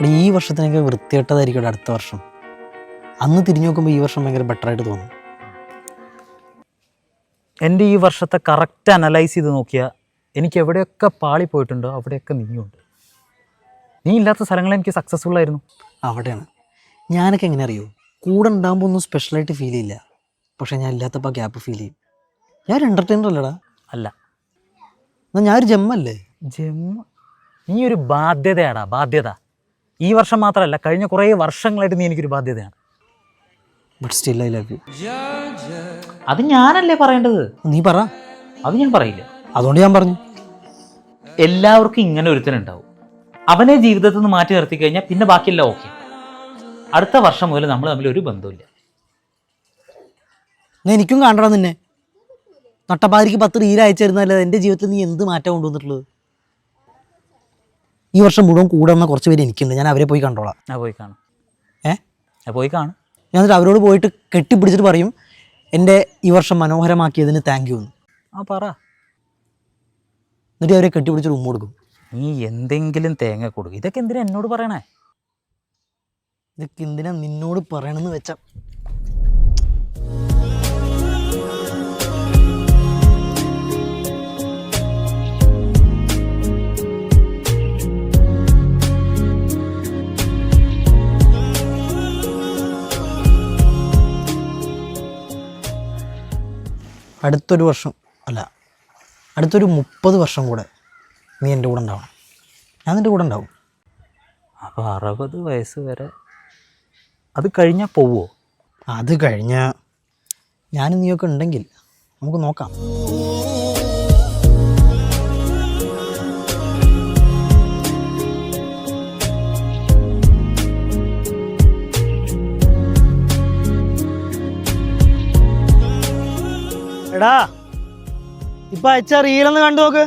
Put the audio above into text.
എടാ, ഈ വർഷത്തിനൊക്കെ വൃത്തികെട്ടതായിരിക്കും അടുത്ത വർഷം. അന്ന് തിരിഞ്ഞു നോക്കുമ്പോൾ ഈ വർഷം ഭയങ്കര ബെറ്റർ ആയിട്ട് തോന്നും. എന്റെ ഈ വർഷത്തെ കറക്റ്റ് അനലൈസ് ചെയ്ത് നോക്കിയാൽ എനിക്ക് എവിടെയൊക്കെ പാളി പോയിട്ടുണ്ടോ അവിടെയൊക്കെ നീയുണ്ട് നീ ഇല്ലാത്ത സ്ഥലങ്ങൾ എനിക്ക് സക്സസ്ഫുൾ ആയിരുന്നു. അവിടെയാണ്. ഞാനൊക്കെ എങ്ങനെ അറിയോ? കൂടെ ഉണ്ടാകുമ്പോൾ ഒന്നും സ്പെഷ്യലായിട്ട് ഫീൽ ചെയ്യില്ല. പക്ഷേ ഞാൻ ഇല്ലാത്തപ്പോൾ ഗ്യാപ്പ് ഫീൽ ചെയ്യും. ഞാൻ ഒരു എന്റർടൈനർ അല്ലടാ. അല്ല. എന്നാൽ ഞാനൊരു ജമ്മല്ലേ ജമ്മ നീ ഒരു ബാധ്യതയാടാ ബാധ്യത. ഈ വർഷം മാത്രമല്ല കഴിഞ്ഞ കുറേ വർഷങ്ങളായിട്ട് നീ എനിക്കൊരു ബാധ്യതയാണ്. But still I love you അത് ഞാനല്ലേ പറയേണ്ടത്? നീ പറ. അത് ഞാൻ പറയില്ല. അതുകൊണ്ട് ഞാൻ പറഞ്ഞു. എല്ലാവർക്കും ഇങ്ങനെ ഒരുത്തനുണ്ടാവും. അവനെ ജീവിതത്തിൽ നിന്ന് മാറ്റി നിർത്തി കഴിഞ്ഞാൽ പിന്നെ ബാക്കിയെല്ലാം ഓക്കെ അടുത്ത വർഷം മുതൽ നമ്മൾ തമ്മിൽ ഒരു ബന്ധമില്ല നീ എനിക്കും കാണണം നിന്നെ. നട്ടപ്പാതിരിക്ക് പത്ത് റീൽ അയച്ചു എന്റെ ജീവിതത്തിൽ നീ എന്ത് മാറ്റം കൊണ്ടുവന്നിട്ടുള്ളത്? ഈ വർഷം മുഴുവൻ കൂടെ വന്ന കുറച്ച് പേര് എനിക്കുണ്ട്. ഞാൻ അവരെ പോയി കണ്ടോളാം. ഞാൻ പോയി കാണും. ഏ? പോയി കാണും. ഞാൻ എന്നിട്ട് അവരോട് പോയിട്ട് കെട്ടിപ്പിടിച്ചിട്ട് പറയും എന്റെ ഈ വർഷം മനോഹരമാക്കിയതിന് താങ്ക് യു എന്ന് ആ പറ. എന്നിട്ട് അവരെ കെട്ടിപ്പിടിച്ചിട്ട് ഉമ്മ കൊടുക്കും. നീ എന്തെങ്കിലും തേങ്ങ കൊടുക്കും. ഇതൊക്കെ എന്തിനാ എന്നോട് പറയണേ? ഇതൊക്കെ എന്തിനാ നിന്നോട് പറയണമെന്ന് വെച്ച? അടുത്തൊരു വർഷം അല്ല അടുത്തൊരു മുപ്പത് വർഷം കൂടെ നീ എന്റെ കൂടെ ഉണ്ടാവണം. ഞാൻ നിന്റെ കൂടെ ഉണ്ടാവും. അപ്പോൾ അറുപത് വയസ്സ് വരെ അത് കഴിഞ്ഞാൽ പോവുമോ അത് കഴിഞ്ഞാൽ ഞാനും നീയൊക്കെ ഉണ്ടെങ്കിൽ നമുക്ക് നോക്കാം. എടാ ഇപ്പൊ അയച്ച റീലൊന്ന് കണ്ടു നോക്ക്.